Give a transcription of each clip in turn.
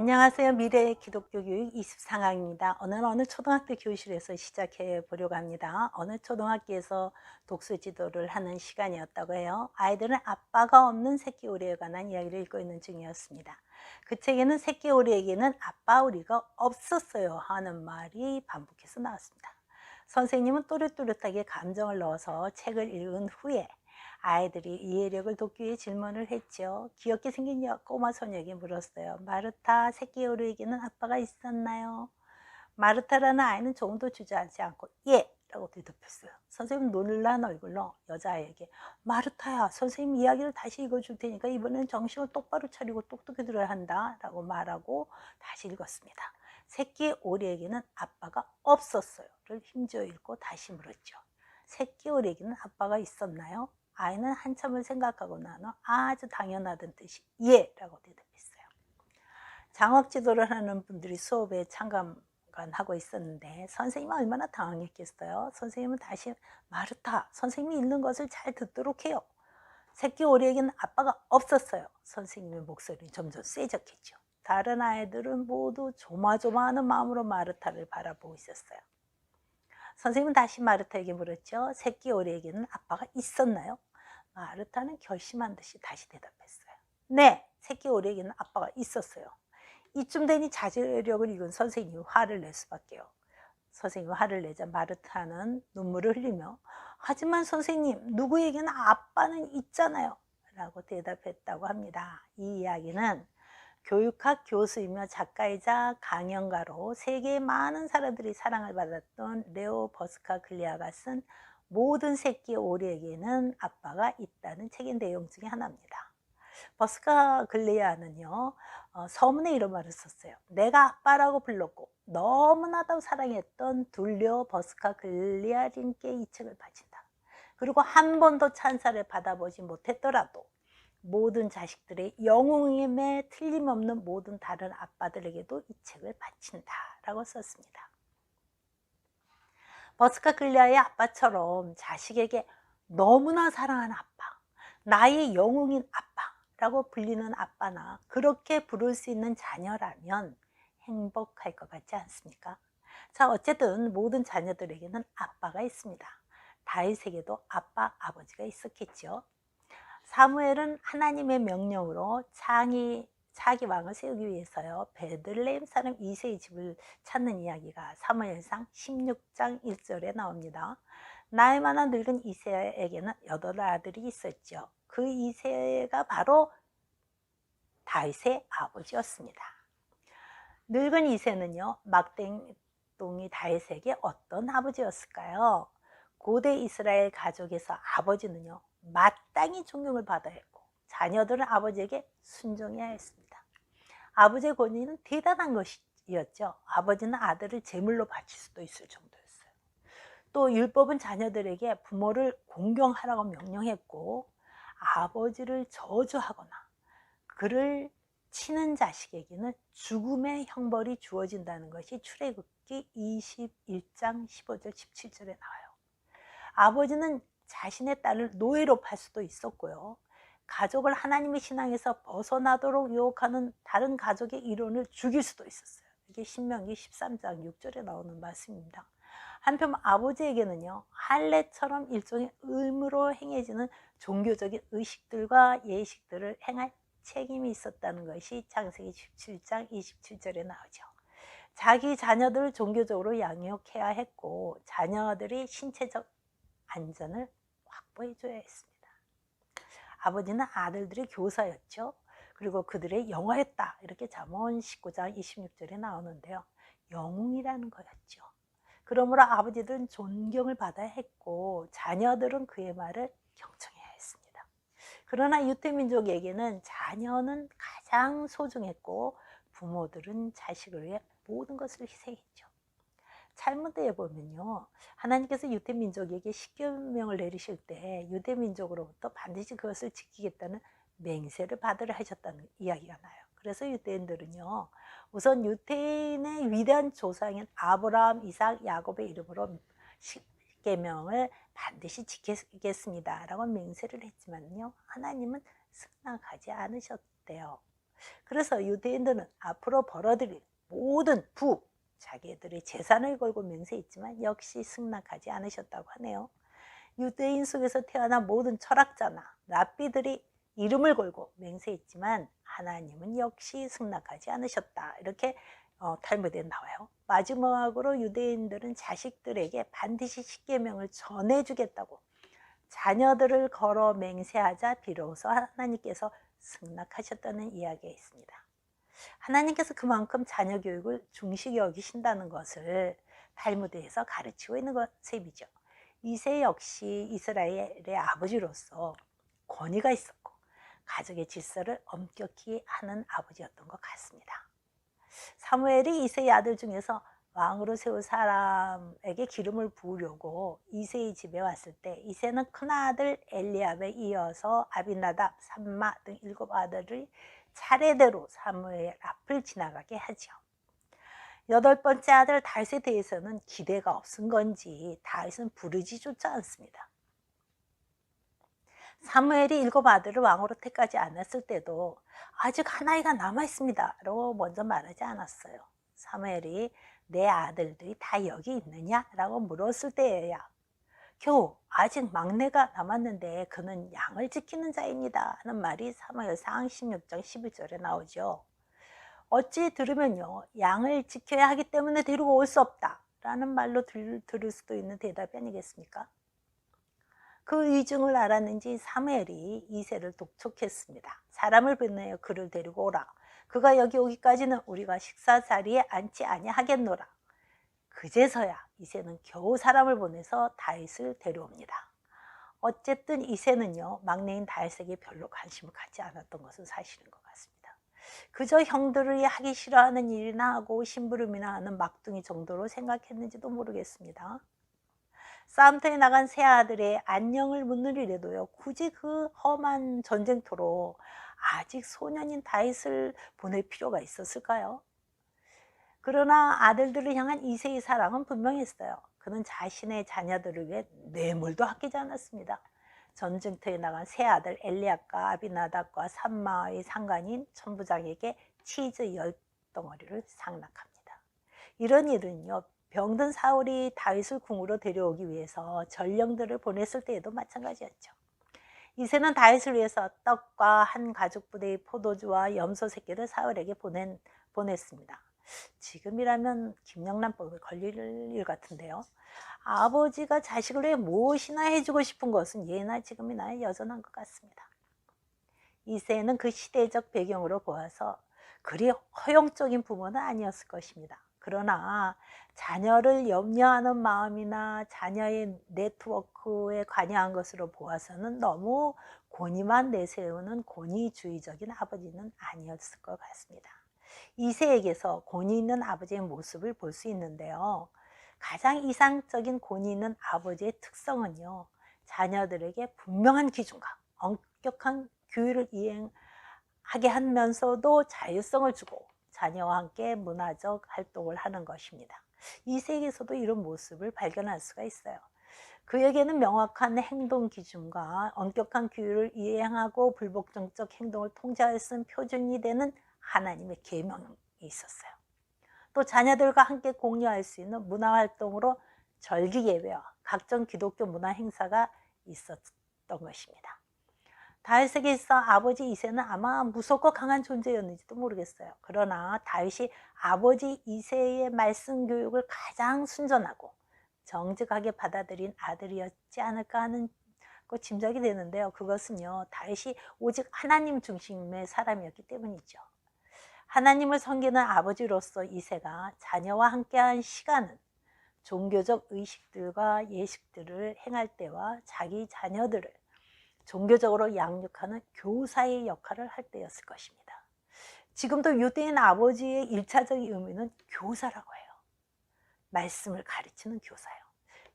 안녕하세요. 미래의 기독교 교육 24강입니다. 오늘은 어느 초등학교 교실에서 시작해 보려고 합니다. 어느 초등학교에서 독서 지도를 하는 시간이었다고 해요. 아이들은 아빠가 없는 새끼 오리에 관한 이야기를 읽고 있는 중이었습니다. 그 책에는 새끼 오리에게는 아빠 오리가 없었어요 하는 말이 반복해서 나왔습니다. 선생님은 또렷또렷하게 감정을 넣어서 책을 읽은 후에 아이들이 이해력을 돕기 위해 질문을 했죠. 귀엽게 생긴 여- 꼬마 소녀에게 물었어요. 마르타, 새끼 오리에게는 아빠가 있었나요? 마르타라는 아이는 조금도 주저앉지 않고 예! 라고 대답했어요. 선생님 놀란 얼굴로 여자아이에게 마르타야 선생님 이야기를 다시 읽어줄 테니까 이번엔 정신을 똑바로 차리고 똑똑히 들어야 한다 라고 말하고 다시 읽었습니다. 새끼 오리에게는 아빠가 없었어요 를 힘주어 읽고 다시 물었죠. 새끼 오리에게는 아빠가 있었나요? 아이는 한참을 생각하고 나서 아주 당연하던 듯이 예! 라고 대답했어요. 장학 지도를 하는 분들이 수업에 참관하고 있었는데 선생님은 얼마나 당황했겠어요. 선생님은 다시 마르타, 선생님이 읽는 것을 잘 듣도록 해요. 새끼 오리에게는 아빠가 없었어요. 선생님의 목소리는 점점 세졌겠죠. 다른 아이들은 모두 조마조마하는 마음으로 마르타를 바라보고 있었어요. 선생님은 다시 마르타에게 물었죠. 새끼 오리에게는 아빠가 있었나요? 마르타는 결심한 듯이 다시 대답했어요. 네, 새끼 오리에게는 아빠가 있었어요. 이쯤 되니 자제력을 잃은 선생님이 화를 낼 수밖에요. 선생님이 화를 내자 마르타는 눈물을 흘리며 하지만 선생님 누구에게는 아빠는 있잖아요 라고 대답했다고 합니다. 이 이야기는 교육학 교수이며 작가이자 강연가로 세계의 많은 사람들이 사랑을 받았던 레오 버스카 글리아가 쓴 모든 새끼 오리에게는 아빠가 있다는 책의 내용 중에 하나입니다. 버스카 글리아는요 어, 서문에 이런 말을 썼어요. 내가 아빠라고 불렀고 너무나도 사랑했던 둘리오 버스카 글리아님께 이 책을 바친다. 그리고 한 번도 찬사를 받아보지 못했더라도 모든 자식들의 영웅임에 틀림없는 모든 다른 아빠들에게도 이 책을 바친다 라고 썼습니다. 버스카 글리아의 아빠처럼 자식에게 너무나 사랑하는 아빠, 나의 영웅인 아빠라고 불리는 아빠나 그렇게 부를 수 있는 자녀라면 행복할 것 같지 않습니까? 자, 어쨌든 모든 자녀들에게는 아빠가 있습니다. 다윗에게도 아빠, 아버지가 있었겠죠. 사무엘은 하나님의 명령으로 창이 자기 왕을 세우기 위해서요. 베들레헴 사람 이세의 집을 찾는 이야기가 사무엘상 16장 1절에 나옵니다. 나이 많은 늙은 이세에게는 여덟 아들이 있었죠. 그 이세가 바로 다윗의 아버지였습니다. 늙은 이세는요. 막댕동이 다윗에게 어떤 아버지였을까요? 고대 이스라엘 가족에서 아버지는요. 마땅히 존경을 받아야 했고 자녀들은 아버지에게 순종해야 했습니다. 아버지의 권위는 대단한 것이었죠. 아버지는 아들을 제물로 바칠 수도 있을 정도였어요. 또 율법은 자녀들에게 부모를 공경하라고 명령했고 아버지를 저주하거나 그를 치는 자식에게는 죽음의 형벌이 주어진다는 것이 출애굽기 21장 15절 17절에 나와요. 아버지는 자신의 딸을 노예로 팔 수도 있었고요. 가족을 하나님의 신앙에서 벗어나도록 유혹하는 다른 가족의 이론을 죽일 수도 있었어요. 이게 신명기 13장 6절에 나오는 말씀입니다. 한편 아버지에게는요 할례처럼 일종의 의무로 행해지는 종교적인 의식들과 예식들을 행할 책임이 있었다는 것이 창세기 17장 27절에 나오죠. 자기 자녀들을 종교적으로 양육해야 했고 자녀들이 신체적 안전을 확보해 줘야 했습니다. 아버지는 아들들의 교사였죠. 그리고 그들의 영화였다. 이렇게 잠언 19장 26절에 나오는데요. 영웅이라는 거였죠. 그러므로 아버지들은 존경을 받아야 했고 자녀들은 그의 말을 경청해야 했습니다. 그러나 유태민족에게는 자녀는 가장 소중했고 부모들은 자식을 위해 모든 것을 희생했죠. 찰무드에 보면요. 하나님께서 유대 민족에게 십계명을 내리실 때 유대 민족으로부터 반드시 그것을 지키겠다는 맹세를 받으려 하셨다는 이야기가 나요. 그래서 유대인들은요. 우선 유대인의 위대한 조상인 아브라함, 이삭, 야곱의 이름으로 십계명을 반드시 지키겠습니다. 라고 맹세를 했지만요. 하나님은 승낙하지 않으셨대요. 그래서 유대인들은 앞으로 벌어들일 모든 부, 자기들의 재산을 걸고 맹세했지만 역시 승낙하지 않으셨다고 하네요. 유대인 속에서 태어난 모든 철학자나 랍비들이 이름을 걸고 맹세했지만 하나님은 역시 승낙하지 않으셨다. 이렇게 어, 탈무드에 나와요. 마지막으로 유대인들은 자식들에게 반드시 십계명을 전해주겠다고 자녀들을 걸어 맹세하자 비로소 하나님께서 승낙하셨다는 이야기가 있습니다. 하나님께서 그만큼 자녀 교육을 중시 여기신다는 것을 탈무드에서 가르치고 있는 것 셈이죠. 이세 역시 이스라엘의 아버지로서 권위가 있었고 가족의 질서를 엄격히 하는 아버지였던 것 같습니다. 사무엘이 이세의 아들 중에서 왕으로 세울 사람에게 기름을 부으려고 이세의 집에 왔을 때 이세는 큰아들 엘리압에 이어서 아비나답, 삼마 등 일곱 아들을 차례대로 사무엘 앞을 지나가게 하죠. 여덟 번째 아들 다윗에 대해서는 기대가 없은 건지 다윗은 부르지조차 않습니다. 사무엘이 일곱 아들을 왕으로 택하지 않았을 때도 아직 한 아이가 남아 있습니다. 라고 먼저 말하지 않았어요. 사무엘이 내 아들들이 다 여기 있느냐? 라고 물었을 때에야 겨우 아직 막내가 남았는데 그는 양을 지키는 자입니다. 하는 말이 사무엘 상 16장 11절에 나오죠. 어찌 들으면요. 양을 지켜야 하기 때문에 데리고 올 수 없다. 라는 말로 들, 들을 수도 있는 대답이 아니겠습니까? 그 의중을 알았는지 사무엘이 이세를 독촉했습니다. 사람을 보내어 그를 데리고 오라. 그가 여기 오기까지는 우리가 식사 자리에 앉지 아니하겠노라. 그제서야 이세는 겨우 사람을 보내서 다윗을 데려옵니다. 어쨌든 이세는요 막내인 다윗에게 별로 관심을 갖지 않았던 것은 사실인 것 같습니다. 그저 형들이 하기 싫어하는 일이나 하고 심부름이나 하는 막둥이 정도로 생각했는지도 모르겠습니다. 싸움터에 나간 새 아들의 안녕을 묻느리래도요 굳이 그 험한 전쟁터로 아직 소년인 다윗을 보낼 필요가 있었을까요? 그러나 아들들을 향한 이세의 사랑은 분명했어요. 그는 자신의 자녀들을 위해 뇌물도 아끼지 않았습니다. 전쟁터에 나간 세 아들 엘리압과 아비나답과 산마의 상관인 천부장에게 치즈 열 덩어리를 상납합니다. 이런 일은요 병든 사울이 다윗을 궁으로 데려오기 위해서 전령들을 보냈을 때에도 마찬가지였죠. 이세는 다윗을 위해서 떡과 한 가죽 부대의 포도주와 염소 새끼를 사울에게 보낸, 보냈습니다. 지금이라면 김영란법에 걸릴 일 같은데요. 아버지가 자식을 위해 무엇이나 해주고 싶은 것은 예나 지금이나 여전한 것 같습니다. 이세는 그 시대적 배경으로 보아서 그리 허용적인 부모는 아니었을 것입니다. 그러나 자녀를 염려하는 마음이나 자녀의 네트워크에 관여한 것으로 보아서는 너무 권위만 내세우는 권위주의적인 아버지는 아니었을 것 같습니다. 이세에게서 권위 있는 아버지의 모습을 볼 수 있는데요. 가장 이상적인 권위 있는 아버지의 특성은요. 자녀들에게 분명한 기준과 엄격한 교육을 이행하게 하면서도 자율성을 주고 자녀와 함께 문화적 활동을 하는 것입니다. 이세에게서도 이런 모습을 발견할 수가 있어요. 그에게는 명확한 행동 기준과 엄격한 규율을 이행하고 불복종적 행동을 통제할 수 있는 표준이 되는 하나님의 계명이 있었어요. 또 자녀들과 함께 공유할 수 있는 문화 활동으로 절기 예배와 각종 기독교 문화 행사가 있었던 것입니다. 다윗에게 있어 아버지 이세는 아마 무섭고 강한 존재였는지도 모르겠어요. 그러나 다윗이 아버지 이세의 말씀 교육을 가장 순전하고 정직하게 받아들인 아들이었지 않을까 하는 거 짐작이 되는데요. 그것은요, 다윗이 오직 하나님 중심의 사람이었기 때문이죠. 하나님을 섬기는 아버지로서 이세가 자녀와 함께한 시간은 종교적 의식들과 예식들을 행할 때와 자기 자녀들을 종교적으로 양육하는 교사의 역할을 할 때였을 것입니다. 지금도 유대인 아버지의 일차적인 의미는 교사라고 해요. 말씀을 가르치는 교사요.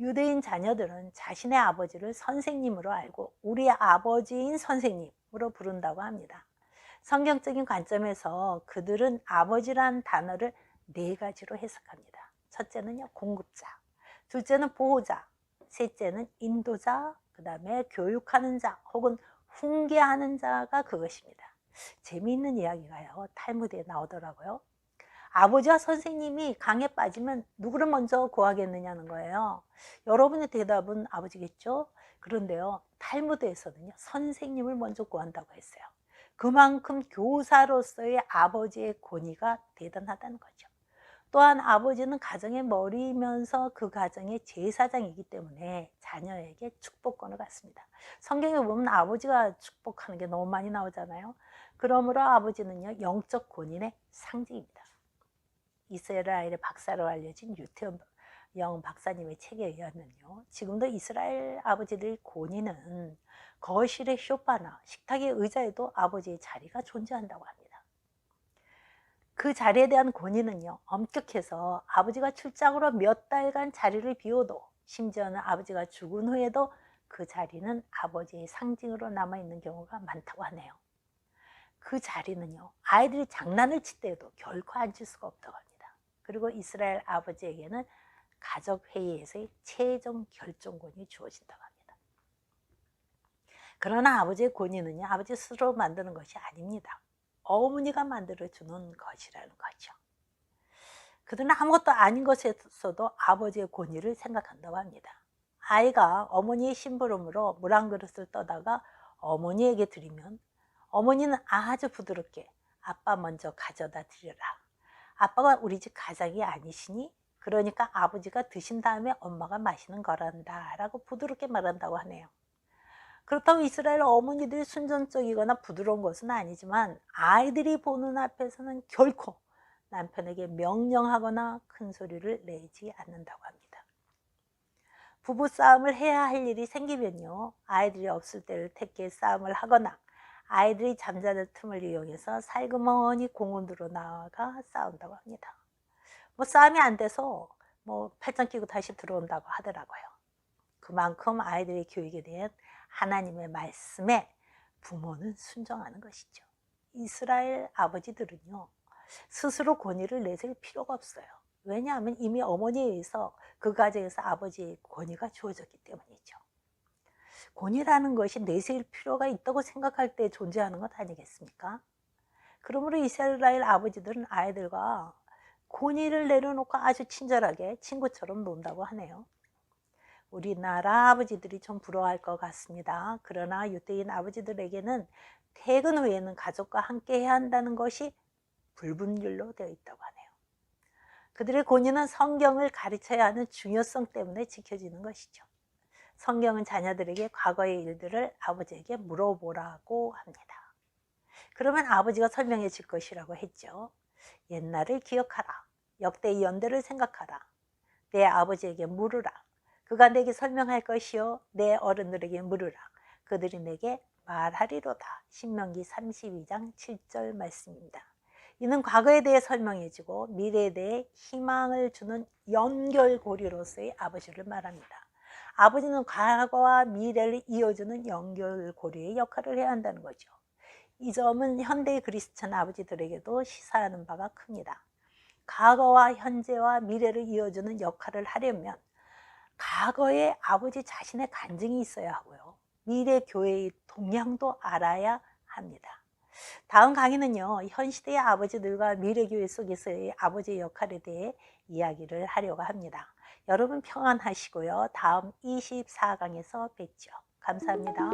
유대인 자녀들은 자신의 아버지를 선생님으로 알고 우리 아버지인 선생님으로 부른다고 합니다. 성경적인 관점에서 그들은 아버지란 단어를 네 가지로 해석합니다. 첫째는요, 공급자. 둘째는 보호자. 셋째는 인도자. 그 다음에 교육하는 자 혹은 훈계하는 자가 그것입니다. 재미있는 이야기가요. 탈무드에 나오더라고요. 아버지와 선생님이 강에 빠지면 누구를 먼저 구하겠느냐는 거예요. 여러분의 대답은 아버지겠죠? 그런데요, 탈무드에서는요, 선생님을 먼저 구한다고 했어요. 그만큼 교사로서의 아버지의 권위가 대단하다는 거죠. 또한 아버지는 가정의 머리이면서 그 가정의 제사장이기 때문에 자녀에게 축복권을 갖습니다. 성경에 보면 아버지가 축복하는 게 너무 많이 나오잖아요. 그러므로 아버지는요, 영적 권위의 상징입니다. 이스라엘의 박사로 알려진 유태원 영 박사님의 책에 의하면요. 지금도 이스라엘 아버지들 권위는 거실의 쇼파나 식탁의 의자에도 아버지의 자리가 존재한다고 합니다. 그 자리에 대한 권위는요. 엄격해서 아버지가 출장으로 몇 달간 자리를 비워도 심지어는 아버지가 죽은 후에도 그 자리는 아버지의 상징으로 남아있는 경우가 많다고 하네요. 그 자리는요. 아이들이 장난을 칠 때에도 결코 앉을 수가 없다고 합니다. 그리고 이스라엘 아버지에게는 가족 회의에서의 최종 결정권이 주어진다고 합니다. 그러나 아버지의 권위는요, 아버지 스스로 만드는 것이 아닙니다. 어머니가 만들어 주는 것이라는 거죠. 그들은 아무것도 아닌 것에서도 아버지의 권위를 생각한다고 합니다. 아이가 어머니의 심부름으로 물 한 그릇을 떠다가 어머니에게 드리면 어머니는 아주 부드럽게 아빠 먼저 가져다 드려라. 아빠가 우리 집 가장이 아니시니 그러니까 아버지가 드신 다음에 엄마가 마시는 거란다 라고 부드럽게 말한다고 하네요. 그렇다고 이스라엘 어머니들이 순전적이거나 부드러운 것은 아니지만 아이들이 보는 앞에서는 결코 남편에게 명령하거나 큰 소리를 내지 않는다고 합니다. 부부 싸움을 해야 할 일이 생기면요. 아이들이 없을 때를 택해 싸움을 하거나 아이들이 잠자는 틈을 이용해서 살그머니 공원으로 나가 싸운다고 합니다. 뭐 싸움이 안 돼서 뭐 팔짱 끼고 다시 들어온다고 하더라고요. 그만큼 아이들의 교육에 대한 하나님의 말씀에 부모는 순종하는 것이죠. 이스라엘 아버지들은요, 스스로 권위를 내세울 필요가 없어요. 왜냐하면 이미 어머니에 의해서 그 가정에서 아버지의 권위가 주어졌기 때문이죠. 권위라는 것이 내세울 필요가 있다고 생각할 때 존재하는 것 아니겠습니까? 그러므로 이스라엘 아버지들은 아이들과 권위를 내려놓고 아주 친절하게 친구처럼 논다고 하네요. 우리나라 아버지들이 좀 부러워할 것 같습니다. 그러나 유대인 아버지들에게는 퇴근 후에는 가족과 함께 해야 한다는 것이 불분율로 되어 있다고 하네요. 그들의 권위는 성경을 가르쳐야 하는 중요성 때문에 지켜지는 것이죠. 성경은 자녀들에게 과거의 일들을 아버지에게 물어보라고 합니다. 그러면 아버지가 설명해 줄 것이라고 했죠. 옛날을 기억하라. 역대의 연대를 생각하라. 내 아버지에게 물으라. 그가 내게 설명할 것이요. 내 어른들에게 물으라. 그들이 내게 말하리로다. 신명기 32장 7절 말씀입니다. 이는 과거에 대해 설명해주고 미래에 대해 희망을 주는 연결고리로서의 아버지를 말합니다. 아버지는 과거와 미래를 이어주는 연결고리의 역할을 해야 한다는 거죠. 이 점은 현대의 그리스천 아버지들에게도 시사하는 바가 큽니다. 과거와 현재와 미래를 이어주는 역할을 하려면 과거에 아버지 자신의 간증이 있어야 하고요. 미래 교회의 동향도 알아야 합니다. 다음 강의는요, 현 시대의 아버지들과 미래 교회 속에서의 아버지의 역할에 대해 이야기를 하려고 합니다. 여러분 평안하시고요. 다음 24강에서 뵙죠. 감사합니다.